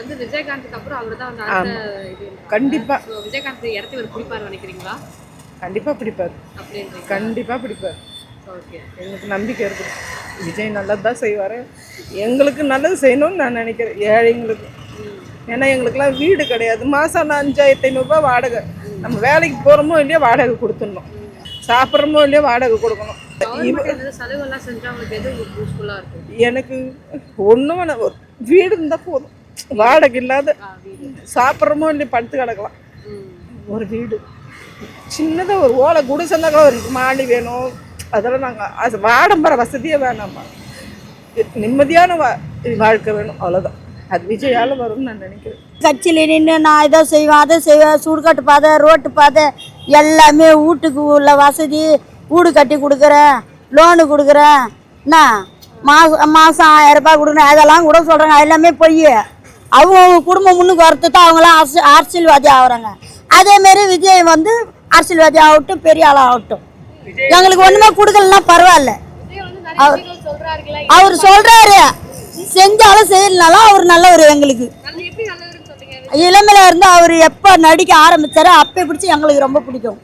வந்து விஜயகாந்துக்கு அப்புறம் அவர் தான் வந்து அடுத்த கண்டிப்பா. விஜயகாந்த் இடத்த இவர் பிடிப்பாரு நினைக்கிறீங்களா? கண்டிப்பா பிடிப்பார். கண்டிப்பா பிடிப்பார். ஓகே எங்களுக்கு நம்பிக்கை இருக்குது விஜய் நல்லது தான் செய்வார். எங்களுக்கு நல்லது செய்யணும்னு நான் நினைக்கிறேன். ஏழைங்களுக்கு. ஏன்னா எங்களுக்குலாம் வீடு கிடையாது. மாதம் அஞ்சாயிரத்தி ஐநூறுரூபா வாடகை. நம்ம வேலைக்கு போகிறோமோ இல்லையோ வாடகை கொடுத்துடணும். சாப்பிட்றோமோ இல்லையோ வாடகை கொடுக்கணும். எனக்கு ஒன்றும் ஒரு வீடு இருந்தால் போதும். வாடகை இல்லாத சாப்பிட்றமோ இல்லை சாப்பிட்றோமோ படுத்து கிடக்கலாம். ஒரு வீடு. சின்னதாக ஒரு ஓலை குடிசைன்னா கூட ஒரு மாடி வேணும். அதெல்லாம் நாங்கள் அது வாடம்பர வசதியே வேணாம்மா. நிம்மதியான வா வாழ்க்கை வேணும். அவ்வளோதான் அது விஜயால் வரும்னு நான் நினைக்கிறேன். கட்சியில் நின்று நான் இதை செய்வேன் அதை செய்வேன் சுடுகாட்டு பாதை ரோட்டு பாதை எல்லாமே வீட்டுக்கு உள்ள வசதி. வீடு கட்டி கொடுக்குறேன் லோனு கொடுக்குறேன். என்ன? மாதம் மாதம் ஆயிரம் ரூபாய் கொடுக்குறேன் அதெல்லாம் கூட சொல்கிறாங்க எல்லாமே பொய் அவங்க அவங்க குடும்பம் முன்னுக்கு வரத்து தான் அவங்களாம் அரசு அரசியல்வாதி ஆகுறாங்க. அதேமாரி விஜய் வந்து அரசியல்வாதி ஆகட்டும் பெரிய ஆளாக ஆகட்டும். எங்களுக்கு ஒன்றுமே கொடுக்கலன்னா பரவாயில்ல. அவர் அவர் சொல்கிறாரு செஞ்சாலும் செய்யலனாலும் அவர் நல்லவர் எங்களுக்கு. இளமையில இருந்து அவர் எப்போ நடிக்க ஆரம்பித்தாரோ அப்போ பிடிச்சி எங்களுக்கு ரொம்ப பிடிக்கும்.